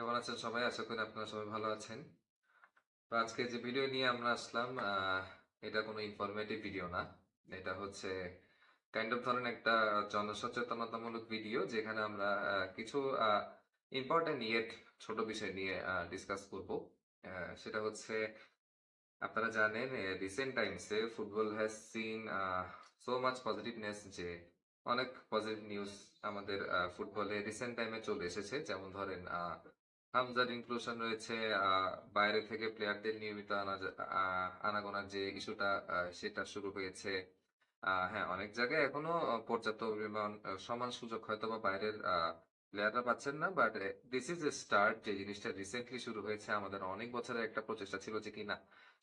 কেমন আছেন সবাই? আশা করি আপনারা সবাই ভালো আছেন। তো আজকে যে ভিডিও নিয়ে আমরা আসলাম এটা কোনো ইনফরমেটিভ ভিডিও না। এটা হচ্ছে কাইন্ড অফ ধরেন একটা জনসচেতনতামূলক ভিডিও যেখানে আমরা কিছু ইম্পর্টেন্ট ইয়েট ছোট বিষয় নিয়ে ডিসকাস করব। সেটা হচ্ছে আপনারা জানেন recent টাইমসে football has seen so much positiveness যে অনেক পজিটিভ নিউজ আমাদের ফুটবলে রিসেন্ট টাইমে চলে এসেছে। যেমন ধরেন হামজার ইনক্লুশন রয়েছে বাইরে থেকে প্লেয়ারদের নিয়মিত আনা আনাগোনার যে ইস্যুটা সেটা শুরু হয়েছে। হ্যাঁ অনেক জায়গায় এখনও পর্যাপ্ত পরিমাণ সমান সুযোগ হয়তো বা বাইরের প্লেয়াররা পাচ্ছেন না but this is a start যে জিনিসটা রিসেন্টলি শুরু হয়েছে, আমাদের অনেক বছরের একটা প্রচেষ্টা ছিল যে কিনা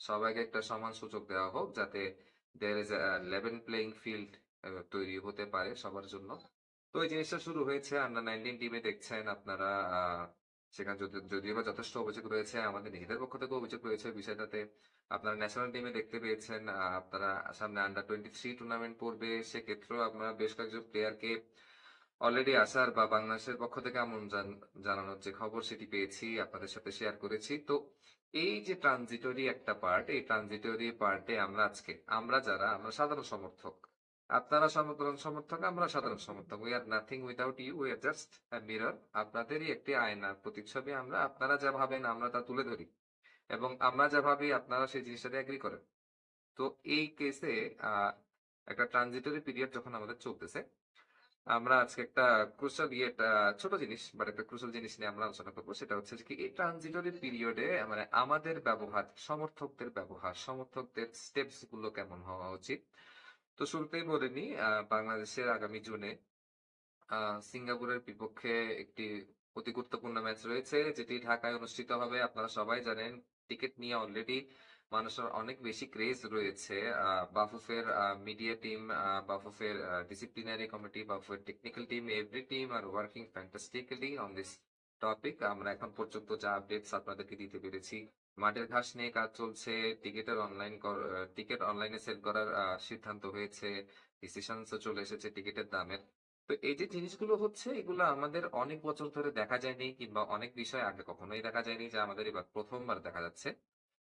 সবাইকে একটা সমান সুযোগ দেওয়া হোক, যাতে there is level playing field তৈরি হতে পারে সবার জন্য। তো এই জিনিসটা শুরু হয়েছে আন্ডার নাইনটিন টিমে দেখছেন আপনারা সেখানে যদি, যদিও বা যথেষ্ট অভিযোগ রয়েছে, আমাদের নিজেদের পক্ষ থেকে অভিযোগ রয়েছে বিষয়টাতে। আপনারা ন্যাশনাল টিমে দেখতে পেয়েছেন আপনারা সামনে আন্ডার টোয়েন্টি থ্রি টুর্নামেন্ট পড়বে, সেক্ষেত্রেও আপনারা বেশ কয়েকজন প্লেয়ারকে অলরেডি আসার বা বাংলাদেশের পক্ষ থেকে জান- জানানোর যে খবর সেটি পেয়েছি, আপনাদের সাথে শেয়ার করেছি। তো এই যে ট্রানজিটরি একটা পার্ট এই ট্রানজিটরি পার্টে আমরা আজকে, আমরা যারা, আমরা সাধারণ সমর্থক আপনারা সাধারণ সমর্থক, আমরা সাধারণ সমর্থক। We are nothing without you we are just mirror আপনাদেরই একটি আয়নার প্রতিচ্ছবি আমরা, আপনারা যা ভাবেন, আমরা তা তুলে ধরি। এবং আমরা যা ভাবি, আপনারা সেই জিনিসটাতে এগ্রি করেন। তো এই কেসে একটা ট্রানজিটরি পিরিয়ড যখন আমাদের চলতেছে, আমরা আজকে একটা ক্রুশাল ইয়ে একটা ছোট জিনিস বাট একটা ক্রুশাল জিনিস নিয়ে আমরা আলোচনা করব। সেটা হচ্ছে কি, এই ট্রানজিটরি পিরিয়ডে মানে আমাদের ব্যবহার, সমর্থকদের ব্যবহার, সমর্থকদের স্টেপসগুলো কেমন হওয়া উচিত? তো শুরুতেই বলে বাংলাদেশের আগামী জুনে সিঙ্গাপুরের বিপক্ষে একটি অতি গুরুত্বপূর্ণ ম্যাচ রয়েছে, যেটি ঢাকায় অনুষ্ঠিত হবে। আপনারা সবাই জানেন, টিকিট নিয়ে অলরেডি মানুষের অনেক বেশি ক্রেজ রয়েছে। বাফুফের মিডিয়া টিম বাফুফের disciplinary committee বাফুফের technical team every team are working fantastically on this topic আমরা এখন পর্যন্ত যা আপডেটস আপনাদেরকে দিতে পেরেছি মাঠের ঘাস নিয়ে কাজ চলছে, টিকিটের অনলাইন টিকিট অনলাইনে সেল করার সিদ্ধান্ত হয়েছে ডিসিশনসও চলে এসেছে টিকিটের দামের। তো এই যে জিনিসগুলো হচ্ছে, এগুলো আমাদের অনেক বছর ধরে দেখা যায়নি কিংবা অনেক বিষয় আগে কখনোই দেখা যায়নি যে আমাদের এবার প্রথমবার দেখা যাচ্ছে।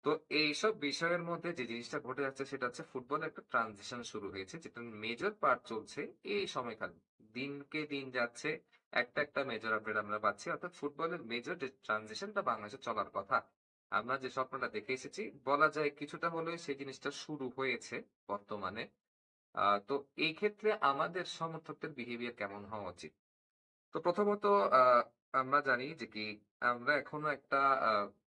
তো এইসব বিষয়ের মধ্যে যে জিনিসটা ঘটে যাচ্ছে, সেটা হচ্ছে ফুটবল একটা ট্রানজিশন শুরু হয়েছে, যেটা মেজর পার্ট চলছে এই সময়কাল। দিনকে দিন যাচ্ছে, একটা একটা মেজর আপডেট আমরা পাচ্ছি। অর্থাৎ ফুটবলের মেজর যে ট্রানজিশনটা বাংলাদেশে চলার কথা আমরা যে স্বপ্নটা দেখে এসেছি, বলা যায় কিছুটা হলেও সেই জিনিসটা শুরু হয়েছে বর্তমানে। তো এই ক্ষেত্রে আমাদের সমর্থকদের বিহেভিয়ার কেমন হওয়া উচিত? তো প্রথমত আমরা জানি যে কি, আমরা এখনও একটা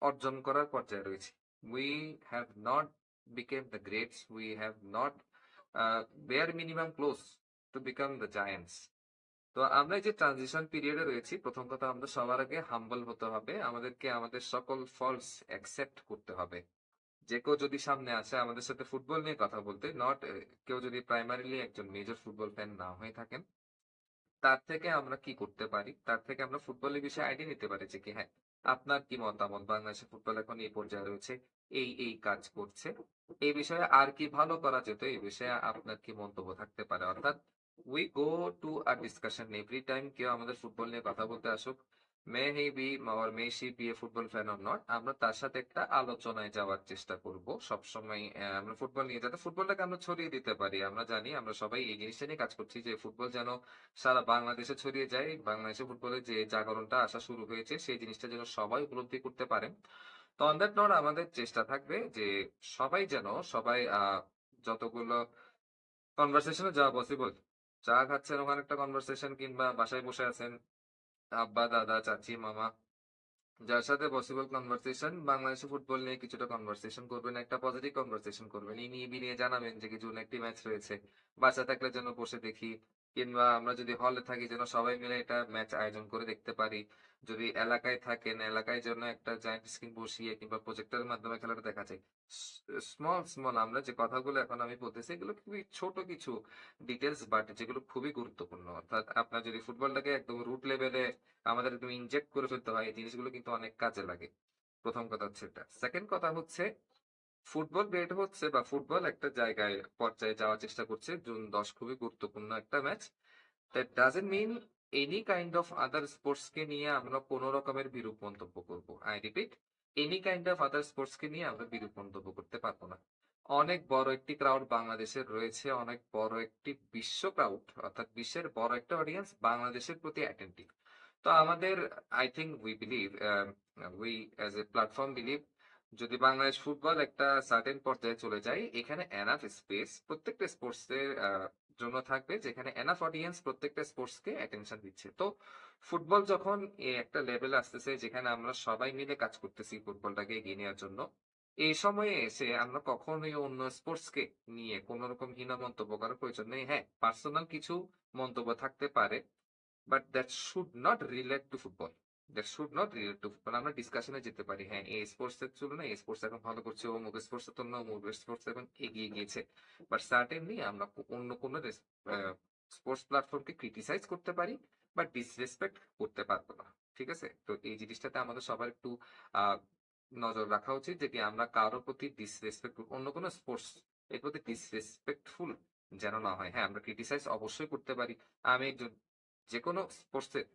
অর্জন করার পর্যায়ে রয়েছি। We have not become the greats we have not bare minimum close to become the giants তো আমরা যে ট্রানজিশন পিরিয়ডে রয়েছি, প্রথম কথা আমরা সবার আগে হাম্বল হতে হবে। আমাদেরকে আমাদের সকল ফলস অ্যাকসেপ্ট করতে হবে। যে কেউ যদি সামনে আসে আমাদের সাথে ফুটবল নিয়ে কথা বলতে নট কেউ যদি প্রাইমারিলি একজন মেজর ফুটবল ফ্যান না হয়ে থাকেন, তার থেকে আমরা কি করতে পারি? তার থেকে আমরা ফুটবলের বিষয়ে আইডিয়া নিতে পারি যে কি হ্যাঁ আপনার কি মতামত? বাংলাদেশের ফুটবল এখন এই পর্যায়ে রয়েছে, এই এই কাজ করছে। এই বিষয়ে আর কি ভালো করা যেত, এই বিষয়ে আপনার কি মন্তব্য থাকতে পারে? অর্থাৎ we go to a discussion every time কেউ আমাদের ফুটবল নিয়ে কথা বলতে আসুক may he be or may she be a football fan or not আমরা তার সাথে একটা আলোচনায় যাওয়ার চেষ্টা করব। সবসময় আমরা ফুটবল নিয়ে, যাতে ফুটবলটাকে আমরা ছড়িয়ে দিতে পারি। আমরা জানি, আমরা সবাই এই জিনিসটা নিয়ে কাজ করছি যে ফুটবল যেন সারা বাংলাদেশে ছড়িয়ে যায়, বাংলাদেশে ফুটবলের যে জাগরণটা আসা শুরু হয়েছে, সেই জিনিসটা যেন সবাই উপলব্ধি করতে পারে। তো অন দ্যাট নোট আমাদের চেষ্টা থাকবে যে সবাই যেন সবাই যতগুলো কনভারসেশনে যাওয়া পসিবল চা খাচ্ছেন ওখানে একটা কনভারসেশন কিংবা বাসায় বসে আছেন আব্বা, দাদা, চাচি, মামা। যার সাথে পসিবল কনভারসেশন বাংলাদেশে ফুটবল নিয়ে কিছুটা কনভারসেশন করবেন, একটা পজিটিভ কনভারসেশন করবেন। এই নিয়ে বিনিয়ে জানাবেন যে কিছু একটি ম্যাচ রয়েছে। বাসা থাকলে যেন বসে দেখি। কিংবা আমরা যদি হলে থাকি যেন সবাই মিলে এটা ম্যাচ আয়োজন করে দেখতে পারি। যদি এলাকায় থাকেন, এলাকায় যেন একটা জায়ান্ট স্ক্রিন বসিয়ে কিংবা প্রজেক্টরের মাধ্যমে খেলাটা দেখা যায়। স্মল স্মল আমরা যে কথাগুলো এখন আমি বলতেছি এগুলো খুবই ছোট কিছু ডিটেলস বাট যেগুলো খুবই গুরুত্বপূর্ণ। অর্থাৎ আপনার যদি ফুটবলটাকে একদম রুট লেভেলে আমাদের একদম ইনজেক্ট করে ফেলতে হয়, এই জিনিসগুলো কিন্তু অনেক কাজে লাগে। প্রথম কথা হচ্ছে এটা। সেকেন্ড কথা হচ্ছে ফুটবল বেড হচ্ছে বা ফুটবল একটা জায়গায়, পর্যায়ে যাওয়ার চেষ্টা করছে। জুন দশ খুবই গুরুত্বপূর্ণ একটা match. That doesn't mean any kind of other sports কে নিয়ে আমরা কোনো রকমের বিরূপ মন্তব্য করব। I repeat any kind of other sports কে নিয়ে আমরা বিরূপ মন্তব্য করতে পারব না। অনেক বড় একটি ক্রাউড বাংলাদেশের রয়েছে, অনেক বড় একটি বিশ্ব ক্রাউড অর্থাৎ বিশ্বের বড় একটা অডিয়েন্স বাংলাদেশের প্রতি অ্যাটেন্টিভ তো আমাদের I think we believe we as a platform believe যদি বাংলাদেশ ফুটবল একটা সার্টেন পর্যায়ে চলে যায়, এখানে এনাফ স্পেস প্রত্যেকটা স্পোর্টস এর জন্য থাকবে, যেখানে এনাফ অডিয়েন্স প্রত্যেকটা স্পোর্টস কে অ্যাটেনশন দিচ্ছে। তো ফুটবল যখন একটা লেভেল আসতেছে, যেখানে আমরা সবাই মিলে কাজ করতেছি ফুটবলটাকে এগিয়ে নেওয়ার জন্য, এই সময়ে এসে আমরা কখনোই অন্য স্পোর্টস কে নিয়ে কোন রকম হীন মন্তব্য করার প্রয়োজন নেই। হ্যাঁ পার্সোনাল কিছু মন্তব্য থাকতে পারে but that should not relate to football that should not relate to football আমরা ডিসকাশনে যেতে পারি। হ্যাঁ এই স্পোর্টস এর তুলনায় এই স্পোর্টস এখন ভালো করছে ও মুখ স্পোর্টস এর তুলনায় মুখ স্পোর্টস এখন এগিয়ে গিয়েছে। বাট সার্টেনলি আমরা অন্য কোনো স্পোর্টস প্ল্যাটফর্মকে ক্রিটিসাইজ করতে পারি বাট ডিসরেসপেক্ট করতে পারব না। ঠিক আছে? তো এই জিনিসটাতে আমাদের সবার একটু নজর রাখা উচিত যে কি আমরা কারও প্রতি ডিসরেসপেক্ট অন্য কোনো স্পোর্টস এর প্রতি ডিসরেসপেক্টফুল যেন না হয়। হ্যাঁ আমরা ক্রিটিসাইজ অবশ্যই করতে পারি। আমি একজন যে কোনো স্পোর্টসের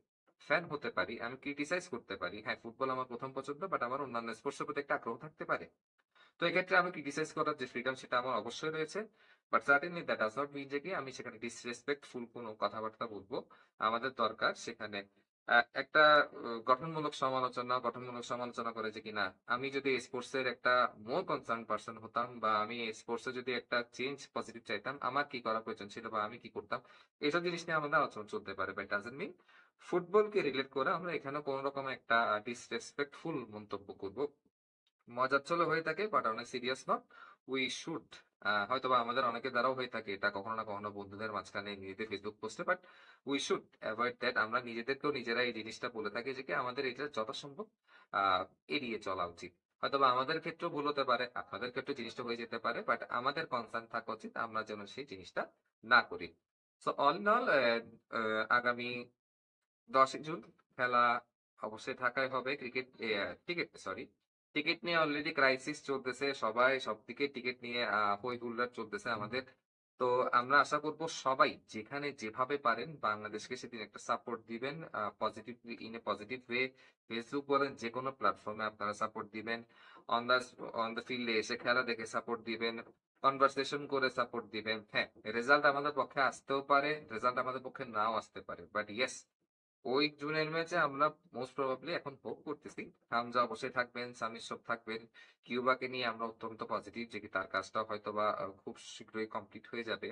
ফ্যান হতে পারি, আমি ক্রিটিসাইজ করতে পারি। হ্যাঁ ফুটবল আমার প্রথম পছন্দ বাট আমার অন্যান্য স্পোর্টসের প্রতি একটা আগ্রহ থাকতে পারে। তো এক্ষেত্রে আমি ক্রিটিসাইজ করার যে ফ্রিডম সেটা আমার অবশ্যই রয়েছে। But certainly that does not mean যে কি আমি সেখানে ডিসরেসপেক্টফুল কোনো কথাবার্তা বলব। আমাদের দরকার সেখানে একটা গঠনমূলক সমালোচনা গঠনমূলক সমালোচনা করে যে কিনা, আমি যদি স্পোর্টস এর একটা মোর কনসার্ন পার্সন হতাম বা আমি স্পোর্টসে যদি একটা চেঞ্জ পজিটিভ চাইতাম, আমার কি করা প্রয়োজন ছিল বা আমি কি করতাম এইসব জিনিস নিয়ে আমাদের আলোচনা চলতে পারে বাট ডাজেন্ট মিন ফুটবলকে রিলেট করে আমরা এখানে কোনো রকম একটা ডিসরেসপেক্টফুল মন্তব্য করব? মজার চলে হয়ে থাকে বাট অনেক সিরিয়াস নট উই শুড হয়তো বা আমাদের অনেকের দ্বারাও হয়ে থাকে এটা কখনো না কখনো বন্ধুদের মাঝখানে নিজেদের ফেসবুক পোস্টে but we should avoid that আমরা নিজেদেরকেও নিজেরা এই জিনিসটা বলে থাকি যে আমাদের এটা যথাসম্ভব এড়িয়ে চলা উচিত। হয়তো বা আমাদের ক্ষেত্রেও ভুল হতে পারে, আপনাদের ক্ষেত্রে জিনিসটা হয়ে যেতে পারে বাট আমাদের কনসার্ন থাকা উচিত আমরা যেন সেই জিনিসটা না করি। সো অল ইন অল আগামী দশই জুন খেলা অবশ্যই ঢাকায় হবে ক্রিকেট টিকিট সরি টিকিট নিয়ে অলরেডি ক্রাইসিস চলতেছে, সবাই সব দিকে টিকিট নিয়ে হই হুল্লার চলতেছে আমাদের। তো আমরা আশা করব সবাই যেখানে যেভাবে পারেন বাংলাদেশকে সেদিন একটা সাপোর্ট দিবেন positive in a positive way Facebook বলেন যে কোনো প্ল্যাটফর্মে আপনারা সাপোর্ট দিবেন। অন দ্য অন দ্য ফিল্ডে এসে খেলা দেখে সাপোর্ট দিবেন। কনভারসেশন করে সাপোর্ট দিবেন। হ্যাঁ রেজাল্ট আমাদের পক্ষে আসতেও পারে রেজাল্ট আমাদের পক্ষে নাও আসতে পারে। বাট ইয়েস ওই জুনের ম্যাচে আমরা মোস্ট প্রবাবলি এখন হোপ করতেছি। হামজা অবশ্যই থাকবেন, সামির সব থাকবেন, কিউবাকে নিয়ে আমরা অত্যন্ত পজিটিভ যে কি তার কাজটা হয়তো বা খুব শীঘ্রই কমপ্লিট হয়ে যাবে।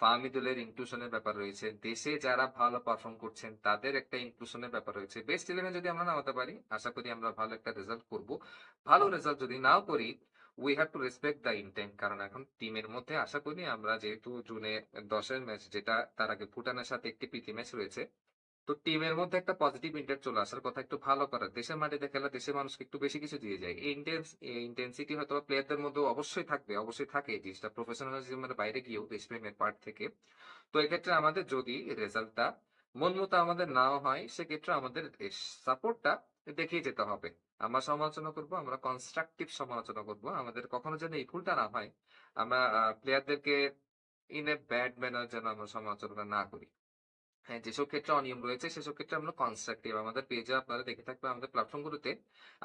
ফাহমিদুলের ইনক্লুশনের ব্যাপার রয়েছে। দেশে যারা ভালো পারফর্ম করছেন, তাদের একটা ইনক্লুশনের ব্যাপার রয়েছে। বেস্ট ইলেভেন যদি আমরা নামাতে পারি, আশা করি আমরা ভালো একটা রেজাল্ট করব। ভালো রেজাল্ট যদি নাও করি we have to respect the intent কারণ এখন টিমের মধ্যে আশা করি আমরা যেহেতু জুনে দশের ম্যাচ যেটা তার আগে ভুটানের সাথে একটি প্রীতি ম্যাচ রয়েছে তো টিমের মধ্যে একটা পজিটিভ ইন্টেন্ট চলে আসার কথা একটু ভালো করার। দেশের মাটিতে খেলা, দেশের মানুষকে একটু বেশি কিছু দিয়ে যায়। ইন্টেন্স ইন্টেন্সিটি হয়তো প্লেয়ারদের মধ্যে অবশ্যই থাকবে, অবশ্যই থাকে এই জিনিসটা। প্রফেশনালিজমের বাইরে গিয়েও দেশপ্রেমের পার্ট থেকে। তো এক্ষেত্রে আমাদের যদি রেজাল্টটা মন মতো আমাদের নাও হয়, সেক্ষেত্রে আমাদের সাপোর্টটা দেখিয়ে যেতে হবে। আমরা সমালোচনা করব, আমরা কনস্ট্রাকটিভ সমালোচনা করব। আমাদের কখনো যেন এই ভুলটা না হয়, আমরা প্লেয়ারদেরকে ইন এ ব্যাড ম্যানার যেন আমরা সমালোচনা না করি। হ্যাঁ যেসব ক্ষেত্রে অনিয়ম রয়েছে, সেসব ক্ষেত্রে আমরা কনস্ট্রাকটিভ আমাদের পেজে আপনারা দেখে থাকবেন আমাদের প্ল্যাটফর্মগুলোতে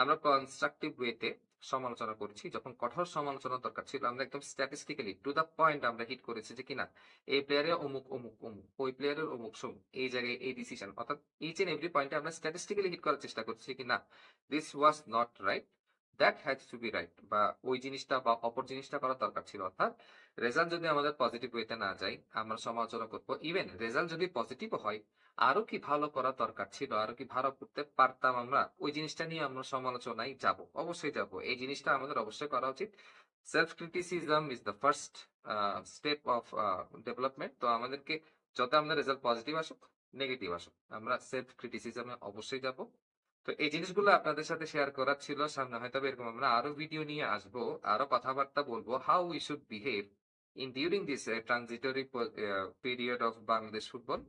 আমরা কনস্ট্রাকটিভ ওয়েতে সমালোচনা করেছি। যখন কঠোর সমালোচনা দরকার ছিল, আমরা একদম স্ট্যাটিস্টিক্যালি টু দা পয়েন্ট আমরা হিট করেছি যে কিনা, এই প্লেয়ারে অমুক অমুক অমুক, ওই প্লেয়ারের অমুক সমুক এই জায়গায় এই ডিসিশন অর্থাৎ ইচ এন্ড এভরি পয়েন্টে আমরা স্ট্যাটিস্টিক্যালি হিট করার চেষ্টা করছি কিনা this was not right that has to be right বা ওই জিনিসটা বা অপর জিনিসটা করা দরকার ছিল। অর্থাৎ রেজাল্ট যদি আমাদের পজিটিভ ওয়েতে না যায়, আমরা সমালোচনা করব। ইভেন রেজাল্ট যদি পজিটিভ হয়, আরও কি ভালো করা দরকার ছিল, আরও কি ভালো করতে পারতাম আমরা, ওই জিনিসটা নিয়ে আমরা সমালোচনায় যাব, অবশ্যই যাব। এই জিনিসটা আমাদের অবশ্যই করা উচিত। Self criticism is the first step of development তো আমাদেরকে, যত আমাদের রেজাল্ট পজিটিভ আসুক নেগেটিভ আসুক, আমরা সেলফ ক্রিটিসিজমে অবশ্যই যাব। তো এই জিনিসগুলো আপনাদের সাথে শেয়ার করার ছিল, সামনে হয়তো এরকম আমরা আরও ভিডিও নিয়ে আসব, আরও কথাবার্তা বলব how we should behave in during this transitory period of Bangladesh football